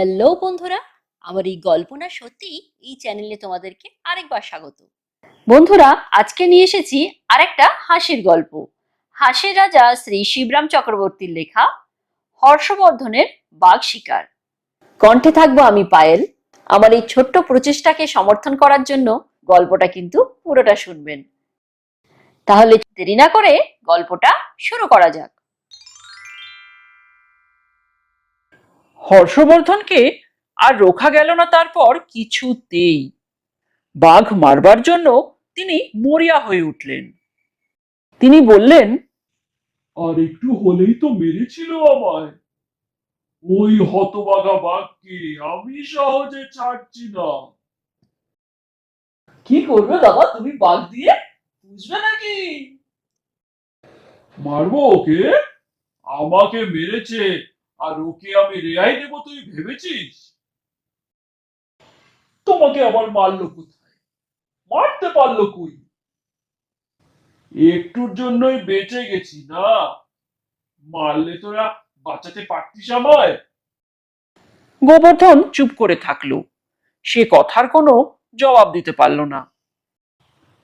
Hello বন্ধুরা, আমার এই গল্প না সত্যি এই চ্যানেলে তোমাদেরকে আরেকবার স্বাগত। বন্ধুরা, আজকে নিয়ে এসেছি আরেকটা হাসির গল্প। হাসির রাজা শ্রী শিবরাম চক্রবর্তীর লেখা হর্ষবর্ধনের বাঘ শিকার। কণ্ঠে থাকব আমি পায়েল। আমার এই ছোট্ট প্রচেষ্টাকে সমর্থন করার জন্য গল্পটা কিন্তু পুরোটা শুনবেন। তাহলে দেরি না করে গল্পটা শুরু করা যাক। হর্ষবর্ধনকে আর রোখা গেল না তারপর কিছুতেই। বাঘ মারবার জন্য তিনি মরিয়া হয়ে উঠলেন। তিনি বললেন আর একটু হলেই তো মেরেছিল আমায়। ওই হতবাগা বাঘকে আমি সহজে ছাড়ছি না। কি করবে দাদা তুমি বাঘ দিয়ে? বুঝবে নাকি? মারবো ওকে? আমাকে মেরেছে। আর ওকে আমি রেহাই দেবো তুই ভেবেছিস? তোমাকে আবার মারলো কোথায়? মারতে পারল কই? একটুর জন্যই বেঁচে গেছি না। মারলে তোরা বাঁচাতে পারতিস আমায়? গোবর্ধন চুপ করে থাকল। সে কথার কোনো জবাব দিতে পারল না।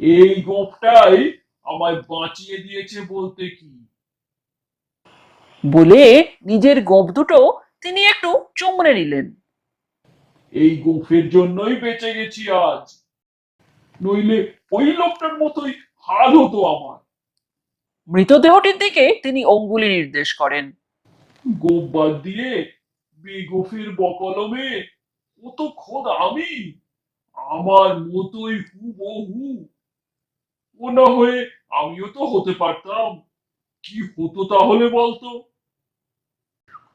এই গোপটাই আমায় বাঁচিয়ে দিয়েছে বলতে কি? বলে নিজের গোপ দুটো তিনি একটু চুমড়ে নিলেন। এই গোফের জন্যই বেঁচে গেছি আজ। নইলে ওই লোকটার মতোই হাল হতো আমার। মৃতদেহটির দিকে তিনি অঙ্গুলি নির্দেশ করেন। গোপ বাদ দিয়ে বেগোফের বকলমে ও তো খোদ আমি আমার মতোই হু বহু ও না হয়ে আমিও তো হতে পারতাম। কি হতো তাহলে বলতো?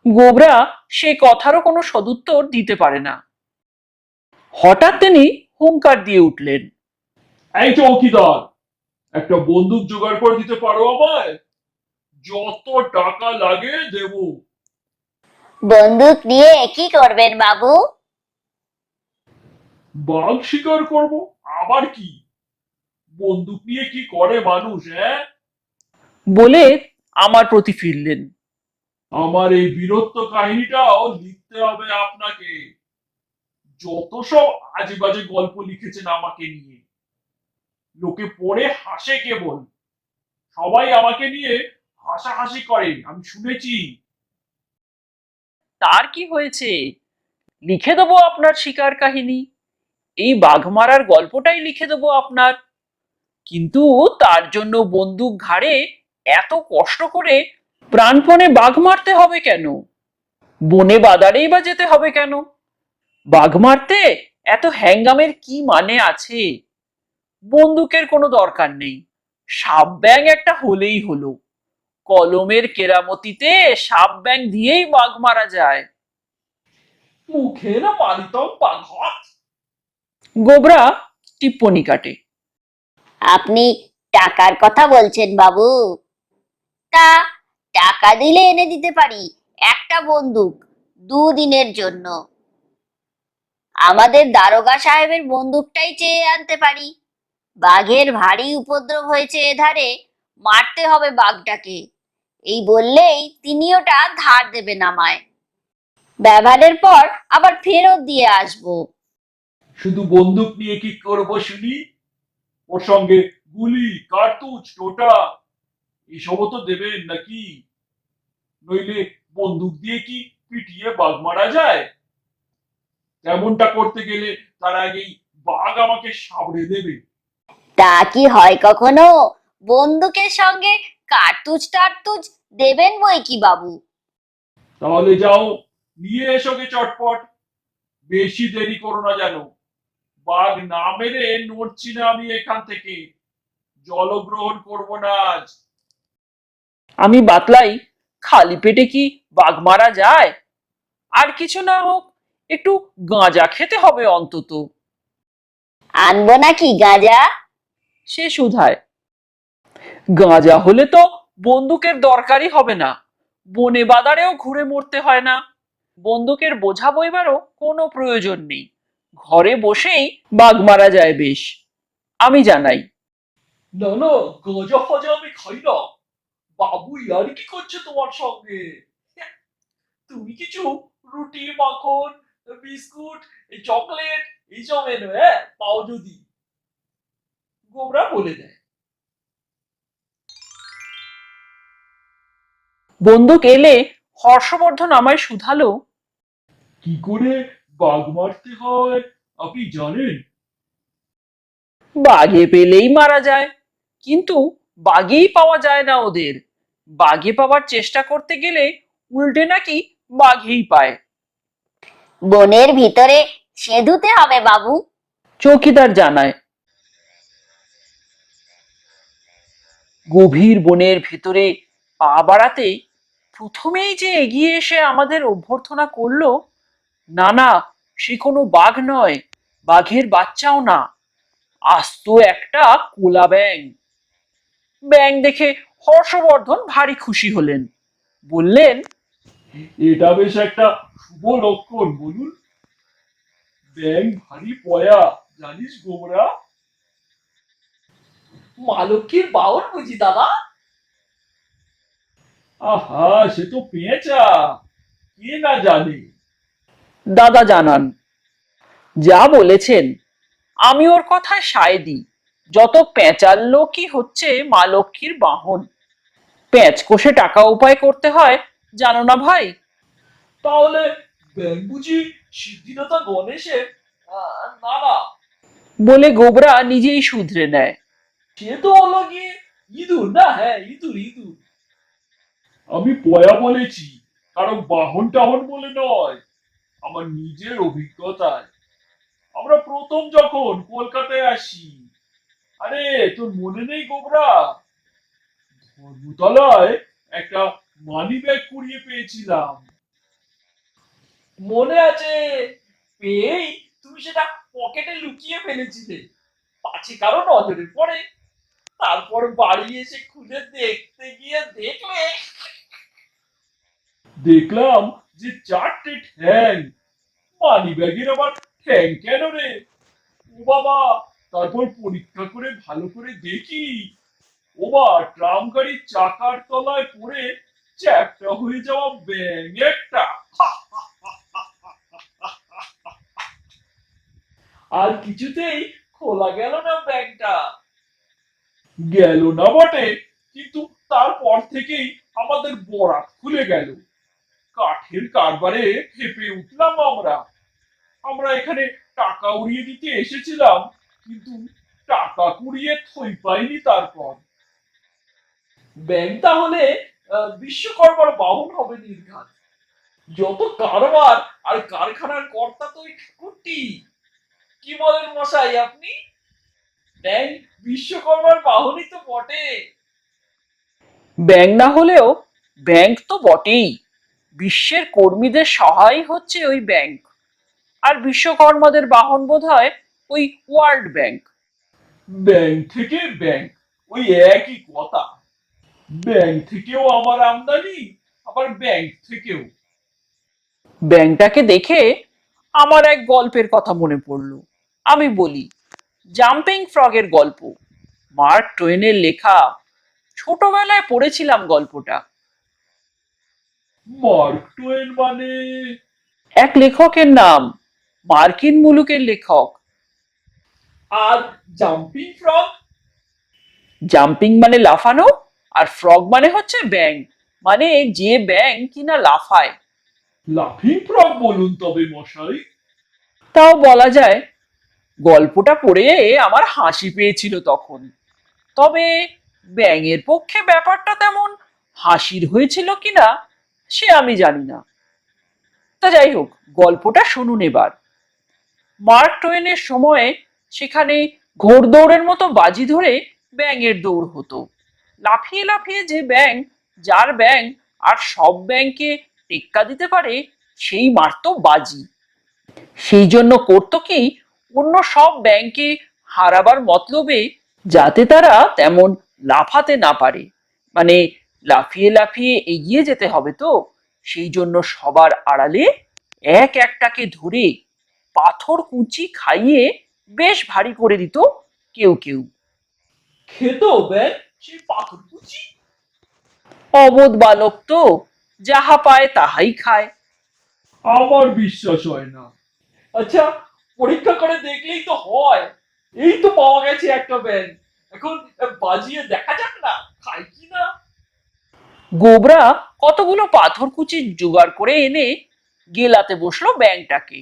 গোবরা সে কথারও কোনো সদুত্তর দিতে পারে না। হঠাৎ তিনি হুঙ্কার দিয়ে উঠলেন। এই চৌকিদার একটা বন্দুক জোগাড় করে দিতে পারো আমায়। যত টাকা লাগে দেব। বন্দুক নিয়ে কি করবেন বাবু? বাঘ শিকার করব আবার কি? বন্দুক নিয়ে কি করে মানুষ হ্যাঁ? বলে আমার প্রতি ফিরলেন। আমার এই বীরত্ব কাহিনীটাও লিখতে হবে আপনাকে। যত সব আজে বাজে গল্প লিখেছেন আমাকে নিয়ে, লোকে পড়ে হাসে কেবল। সবাই আমাকে নিয়ে হাসাহাসি করে, আমি শুনেছি। তার কি হয়েছে? লিখে দেবো আপনার শিকার কাহিনী। এই বাঘ মারার গল্পটাই লিখে দেবো আপনার। কিন্তু তার জন্য বন্দুক ঘাড়ে এত কষ্ট করে প্রাণপণে বাঘ মারতে হবে কেন? বনে বাদারেই বা যেতে হবে কেন? বাঘ মারতে এত হ্যাঙ্গামের কি মানে আছে? বন্দুকের কোনো দরকার নেই। সাপ ব্যাং একটা হলেই হলো। কলমের কেরামতিতে সাপ ব্যাং দিয়েই বাঘ মারা যায়। মুখে না পালিতম গোবরা, টিপ্পনি কাটে। আপনি টাকার কথা বলছেন বাবু। তা টাকা দিলে এনে দিতে পারি, একটা বন্দুক দুদিনের জন্য। আমাদের দারোগা সাহেবের বন্দুকটাই চেয়ে আনতে পারি। বাঘের ভারী উপদ্রব হয়েছে এধারে, মারতে হবে বাঘটাকে। এই বললেই তিনি ওটা ধার দেবেন আমায়। ব্যবহারের পর আবার ফেরত দিয়ে আসব। শুধু বন্দুক নিয়ে কি করব শুনি? ওর সঙ্গে গুলি, কার্তুজ, টোটা এসবও তো দেবেন নাকি? নইলে বন্দুক দিয়ে কি পিটিয়ে বাঘ মারা যায়? তেমনটা করতে গেলে তার আগেই বাঘ আমাকে সাবড়ে দেবে। তা কি হয় কখনো? বন্দুকের সঙ্গে কার্তুজ টার্তুজ দেবেন বই কি বাবু? তাহলে যাও নিয়ে এসো গে চটপট। বেশি দেরি করো না যেন। বাঘ না মেরে নড়ছি না আমি এখান থেকে। জলগ্রহণ করব না আজ। আমি বাতলাই খালি পেটে কি বাঘ মারা যায়? আর কিছু না হোক একটু গাঁজা খেতে হবে অন্তত। আনব নাকি গাঁজা? সে সুধায়। গাঁজা হলে তো বন্দুকের দরকারই হবে না। বনে বাদারেও ঘুরে মরতে হয় না। বন্দুকের বোঝা বইবারও কোনো প্রয়োজন নেই। ঘরে বসেই বাঘ মারা যায় বেশ। আমি জানাই। না না গজা ফজা আমি খাই না। বাবু ইয়ার কি করছে তোমার সঙ্গে? তুমি কিছু রুটি মাখন বিস্কুট এই চকলেট এইসব এনো হ্যাঁ? পাও যদি। গোবরা বলে দেয়। বন্দুক এলে হর্ষবর্ধন আমায় শুধালো। কি করে বাঘ মারতে হয় আপনি জানেন? বাঘে পেলেই মারা যায় কিন্তু বাঘেই পাওয়া যায় না ওদের। বাঘে পাওয়ার চেষ্টা করতে গেলে উল্টে নাকি বাঘেই পায়। বনের ভিতরে সেধুতে হবে বাবু। চৌকিদার জানায় গভীর বনের ভেতরে পা বাড়াতে প্রথমেই যে এগিয়ে এসে আমাদের অভ্যর্থনা করল না না সে কোনো বাঘ নয় বাঘের বাচ্চাও না। আস্ত একটা কোলা ব্যাং ব্যাং দেখে হর্ষবর্ধন ভারী খুশি হলেন। বললেন এটা বেশ একটা শুভ লক্ষণ বলুন। ব্যাং ভারী পয়া জানিস গোবরা মালক্ষীর বাউন বুঝি দাদা? আহা সে তো পেঁচা। কে না জানে? দাদা জানান যা বলেছেন আমি ওর কথায় সায় দিই। যত পেঁচার লোকই হচ্ছে মা লক্ষ্মীর বাহন। পেঁচ কষে টাকা উপায় করতে হয় জানো না ভাই? তাহলে বুঝি সিদ্ধিদাতা না না বলে গোবরা নিজেই শুধরে নেয়। সে তো হলো গিয়ে ইঁদুর না? হ্যাঁ ইঁদুর ইঁদুর। আমি পয়া বলেছি কারণ বাহন টাহন বলে নয় আমার নিজের অভিজ্ঞতায়। আমরা প্রথম যখন কলকাতায় আসি আরে তোর মনে নেই গোবরা? একটা মানি ব্যাগ কুড়িয়ে পেয়েছিলাম। মনে আছে? পেয়েই তুমি সেটা পকেটে লুকিয়ে ফেলেছিলে। পাছে কারও নজরে পড়ে। তারপর বাড়ি এসে খুলে দেখতে গিয়ে দেখলে দেখলাম যে চারটে ঠ্যাং। মানি ব্যাগের আবার ঠ্যাং কেন রে? ও বাবা, তারপর পরীক্ষা করে ভালো করে দেখি। ও বা ট্রাম গাড়ির চাকার তলায় পড়ে চ্যাপটা হয়ে যাওয়া ব্যাং একটা আর কিছুতেই খোলা গেল না ব্যাগটা গেল না বটে, কিন্তু তারপর থেকেই আমাদের বরাত খুলে গেল। কাঠের কারবারে খেপে উঠলাম আমরা। আমরা এখানে টাকা উড়িয়ে দিতে এসেছিলাম, কিন্তু টাকা কুড়িয়ে থই পাইনি তারপর। ব্যাংক তাহলে বিশ্বকর্মার বাহন হবে নির্ঘাত। যত কারবার আর কারখানার কর্তা তো ওই ঠাকুরটি। কি বলেন মশাই আপনি? ব্যাংক বিশ্বকর্মার বাহনই তো বটে। ব্যাংক না হলেও ব্যাংক তো বটেই। বিশ্বের কর্মীদের সহায় হচ্ছে ওই ব্যাংক আর বিশ্বকর্মাদের বাহন বোধ হয় ওই ওয়ার্ল্ড ব্যাংক ব্যাংক থেকে ব্যাংক ওই একই কথা। ব্যাংক থেকেও আমার আমদানি আবার ব্যাংক থেকেও। ব্যাংকটাকে দেখে আমার এক গল্পের কথা মনে পড়ল। আমি বলি জাম্পিং ফ্রগের গল্প। মার্ক টোয়েনের লেখা ছোটবেলায় পড়েছিলাম গল্পটা। মার্ক টোয়েন মানে? এক লেখকের নাম মার্কিন মুলুকের লেখক। আর জাম্পিং ফ্রগ? জাম্পিং মানে লাফানো? আর ফ্রগ মানে হচ্ছে ব্যাং মানে যে ব্যাং কিনা লাফায়। লাফিং ফ্রগ বলুন তবে মশাই। তাও বলা যায় গল্পটা পড়ে আমার হাসি পেয়েছিল তখন। তবে ব্যাঙের পক্ষে ব্যাপারটা তেমন হাসির হয়েছিল কিনা সে আমি জানি না। তা যাই হোক গল্পটা শুনুন এবার। মার্ক টোয়েনের সময়ে সেখানে ঘোড়দৌড়ের মতো বাজি ধরে ব্যাঙের দৌড় হতো। লাফিয়ে লাফিয়ে যে ব্যাং যার ব্যাং আর সব ব্যাংকে টেক্কা দিতে পারে, সেই মারতো বাজি। সেই জন্য করতো কি, অন্য সব ব্যাংকে হারাবার মতলবে যাতে তারা তেমন লাফাতে না পারে। মানে লাফিয়ে লাফিয়ে এগিয়ে যেতে হবে তো। সেই জন্য সবার আড়ালে এক একটাকে ধরে পাথর কুচি খাইয়ে বেশ ভারী করে দিত কেউ কেউ। খেত ব্যাং সেই পাথর কুচি। অবোধ বালক তো যাহা পায় তাহাই খায়। আমার বিশ্বাস হয় না। আচ্ছা পরীক্ষা করে দেখলেই তো হয়। এই তো পাওয়া গেছে একটা ব্যাং এখন বাজিয়ে দেখা যাক না খাই কি না। গোবরা কতগুলো পাথর কুচি জোগাড় করে এনে গেলাতে বসল ব্যাংটাকে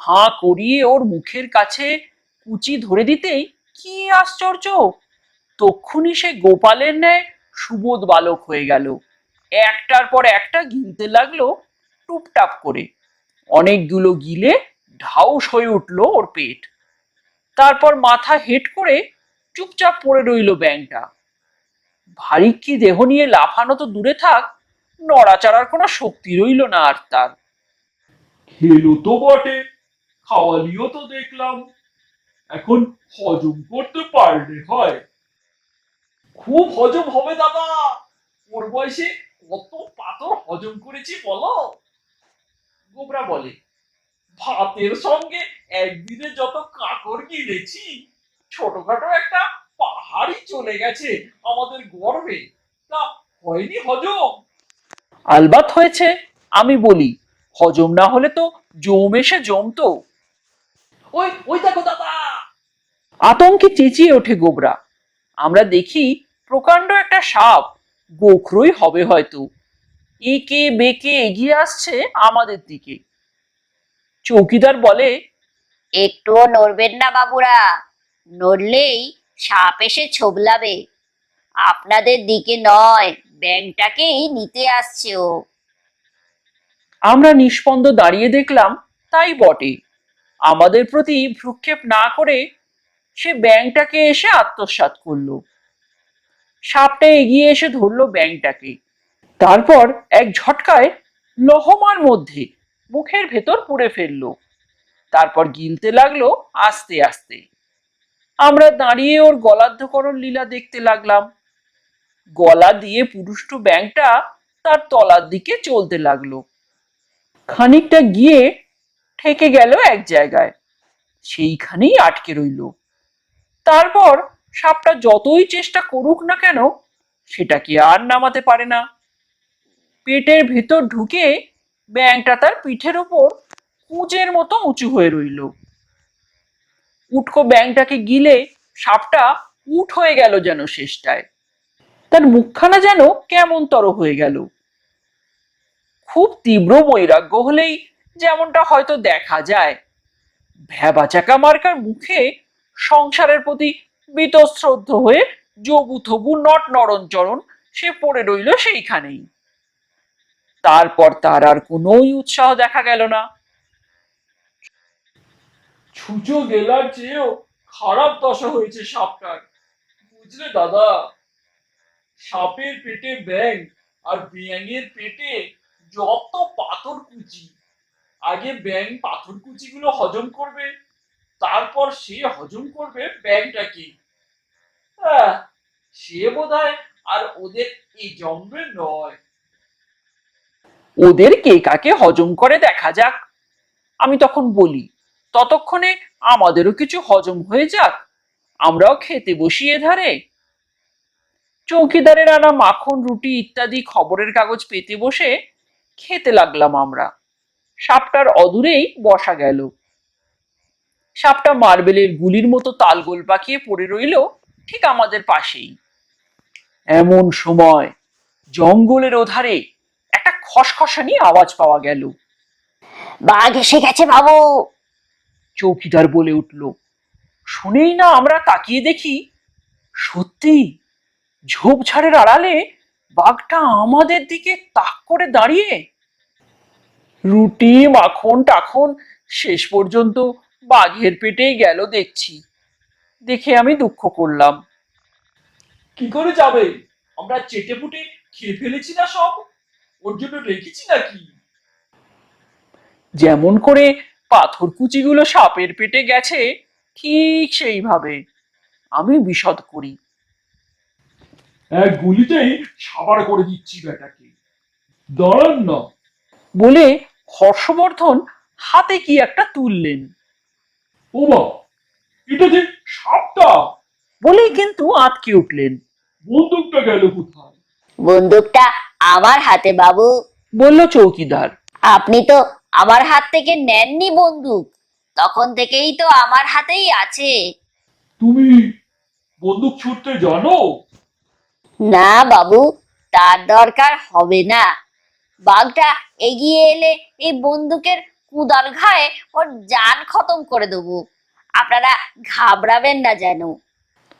হাঁ করিয়ে ওর মুখের কাছে কুচি ধরে দিতেই কি আশ্চর্য! তক্ষুনি সে গোপালের ন্যায় সুবোধ বালক হয়ে গেল। একটার পর একটা গিলতে লাগল টুপটাপ করে। অনেকগুলো গিলে ঢাউস হয়ে উঠল ওর পেট। তারপর মাথা হেট করে চুপচাপ পড়ে রইল ব্যাংটা। ভারী কি দেহ নিয়ে লাফানো তো দূরে থাক, নড়াচড়ার কোনো শক্তি রইল না আর তার। খেলো তো বটে, খাওয়ালিও তো দেখলাম। এখন হজম করতে পারলে হয়। খুব হজম হবে দাদা। ওর বয়সে কত পাথর হজম করেছি বলো? গোবরা বলে, ভাতের সঙ্গে একদিনে যত কাকড় গিলেছি, ছোটখাটো একটা পাহাড়ই চলে গেছে আমাদের গর্বে তা হয়নি হজম? আলবাত হয়েছে, আমি বলি, হজম না হলে তো জম এসে জমতো। ওই ওই দেখো দাদা! আতঙ্কে চেঁচিয়ে ওঠে গোবরা। আমরা দেখি প্রকাণ্ড একটা সাপ। গোখরই হবে হয়তো। একে বেঁকে এগিয়ে আসছে আমাদের দিকে। চৌকিদার বলে একটুও নড়বেন না বাবুরা। নড়লেই সাপ এসে ছোবলাবে। আপনাদের দিকে নয় ব্যাংকটাকেই নিতে আসছে ও। আমরা নিষ্পন্দ দাঁড়িয়ে দেখলাম তাই বটে। আমাদের প্রতি ভ্রুক্ষেপ না করে সে ব্যাংকটাকে এসে আত্মসাৎ করল। সাপটা এগিয়ে এসে ধরলো ব্যাংকটাকে। তারপর এক ঝটকায় লহমার মধ্যে মুখের ভেতর পুড়ে ফেলল। তারপর গিলতে লাগল আস্তে আস্তে। আমরা দাঁড়িয়ে ওর গলাধ্যকরণ লীলা দেখতে লাগলাম। গলা দিয়ে পুরুষ্টু ব্যাংকটা তার তলার দিকে চলতে লাগল। খানিকটা গিয়ে ঠেকে গেল এক জায়গায়। সেইখানেই আটকে রইল। তারপর সাপটা যতই চেষ্টা করুক না কেন, সেটা কি আর নামাতে পারে না। পেটের ভেতর ঢুকে ব্যাংটা তার পিঠের ওপর কুচের মতো উঁচু হয়ে রইল। উটকো ব্যাংটাকে গিলে সাপটা উঠ হয়ে গেল যেন শেষটায়। তার মুখখানা যেন কেমন তর হয়ে গেল। খুব তীব্র বৈরাগ্য হলেই যেমনটা হয়তো দেখা যায়। ভ্যাবাচাকা মার্কার মুখে সংসারের প্রতি বীতশ্রদ্ধ হয়ে জবু থবু নট নরণচরণ সে পড়ে রইল সেইখানেই। তারপর তার আর কোনোই উৎসাহ দেখা গেল না। ছুঁচো গেলার চেয়েও খারাপ দশা হয়েছে সাপটার। বুঝলে দাদা? সাপের পেটে ব্যাং আর ব্যাঙের পেটে যত পাথর কুচি। আগে ব্যাং পাথর কুচিগুলো হজম করবে, তারপর সে হজম করবে ব্যাংটাকে আহ, সে বোধহয় আর ওদের এই জন্মে নয়। ওদের কে কাকে হজম করে দেখা যাক। আমি তখন বলি ততক্ষণে আমাদেরও কিছু হজম হয়ে যাক। আমরাও খেতে ধারে। চৌকিদারের আনা মাখন রুটি ইত্যাদি খবরের কাগজ পেতে বসে খেতে লাগলাম আমরা। সাপটার অদূরেই বসা গেল। সাপটা মার্বেলের গুলির মতো তালগোল পাকিয়ে পড়ে রইল ঠিক আমাদের পাশেই। এমন সময় জঙ্গলের ওধারে একটা খসখসানি আওয়াজ পাওয়া গেল। বাঘ এসে গেছে বাবু। চৌকিদার বলে উঠল শুনেই না আমরা তাকিয়ে দেখি সত্যি ঝোপঝাড়ের আড়ালে বাঘটা আমাদের দিকে তাক করে দাঁড়িয়ে রুটি মাখন টাখন শেষ পর্যন্ত বাঘের পেটেই গেল দেখছি। দেখে আমি দুঃখ করলাম। কি করে যাবে? আমরা চেটে পুটে খেয়ে ফেলেছি না সব? ওর জন্য রেখেছি নাকি? যেমন করে পাথর কুচিগুলো সাপের পেটে গেছে ঠিক সেইভাবে আমি বিশদ করি। এক গুলিতেই সাবার করে দিচ্ছি বেটাকে। দাঁড়ান না। বলে হর্ষবর্ধন হাতে কি একটা তুললেন। ওমা এটা যে সাপটা! বলেই কিন্তু আটকে উঠলেন। বন্দুকটা গেল কোথায়? বন্দুকটা আমার হাতে বাবু। বলল চৌকিদার। আপনি তো আমার হাত থেকে নেননি বন্দুক। তখন থেকেই তো আমার হাতেই আছে। তুমি বন্দুক ছুটতে জানো? না বাবু তার দরকার হবে না। বাঘটা এগিয়ে এলে এই বন্দুকের কুদার ঘায়ে ওর জান খতম করে দেবো। আপনারা ঘাবড়াবেন না যেন।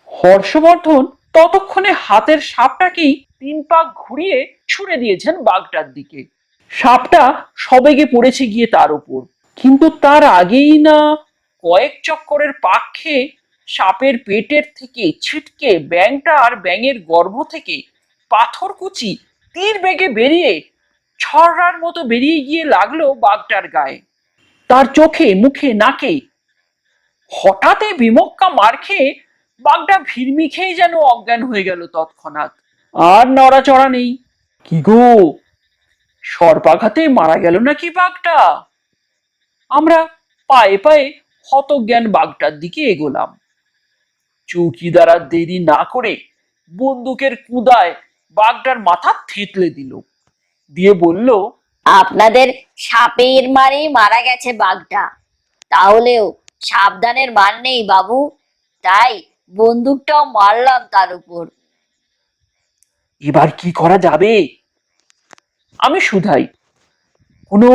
হর্ষবর্ধন ততক্ষণে হাতের সাপটাকেই তিন পাক ঘুরিয়ে ছুড়ে দিয়েছেন বাঘটার দিকে। সাপটা সবেগে পড়েছে গিয়ে তার উপর। কিন্তু তার আগেই না কয়েক চক্করের পাক খেয়ে সাপের পেটের থেকে ছিটকে ব্যাংটা আর ব্যাঙের গর্ভ থেকে পাথরকুচি তীর বেগে বেরিয়ে ছড়ার মতো বেরিয়ে গিয়ে লাগল বাঘটার গায়ে। তার চোখে, মুখে, নাকে হঠাৎ বিমক্কা মার খেয়ে বাঘটা ভিড়মি খেয়ে যেন অজ্ঞান হয়ে গেল তৎক্ষণাৎ। আর নড়াচড়া নেই। কি গো? সর্পাঘাতে মারা গেল নাকি বাঘটা আমরা পায়ে পায়ে হতজ্ঞান বাঘটার দিকে এগোলাম। চৌকিদার দেরি না করে বন্দুকের কুদায় বাঘটার মাথা থেতলে দিল। দিয়ে বলল, আপনাদের সাপের মারেই মারা গেছে বাঘটা তাহলেও সাবধানের মান নেই বাবু। তাই বন্দুকটাও মারলাম তার উপর। এবার কি করা যাবে? আমি শুধাই। কোনো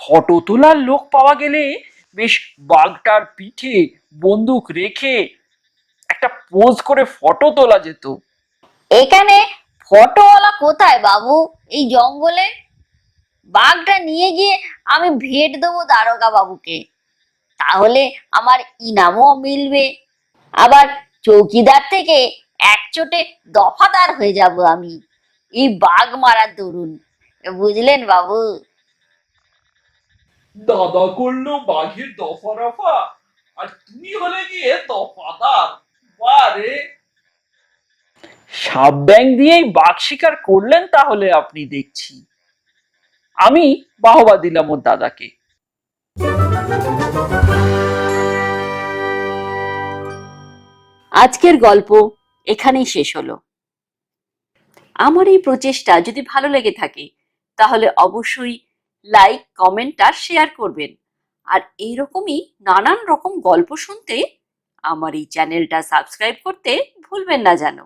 ফটো তোলার লোক পাওয়া গেলে বেশ বাঘটার পিঠে বন্দুক রেখে একটা পোজ করে ফটো তোলা যেত। এখানে ফটোওয়ালা কোথায় বাবু? এই জঙ্গলে? বাঘটা নিয়ে গিয়ে আমি ভেট দেবো দারোগা বাবুকে। তাহলে আমার ইনামও মিলবে। আবার চৌকিদার থেকে এক চোটে দফাদার হয়ে যাব আমি। এই বাঘ মারার দরুন বুঝলেন বাবু? দাদা করল বাঘের দফা রফা আর তুমি হলে গিয়ে দফাদার। বারে সাপ ব্যাং দিয়েই বাঘ শিকার করলেন তাহলে আপনি দেখছি। আমি বাহবা দিলাম ওর দাদাকে। আজকের গল্প এখানেই শেষ হলো। আমার এই প্রচেষ্টা যদি ভালো লেগে থাকে, তাহলে অবশ্যই লাইক কমেন্ট আর শেয়ার করবেন। আর এইরকমই নানান রকম গল্প শুনতে আমার এই চ্যানেলটা সাবস্ক্রাইব করতে ভুলবেন না যেন।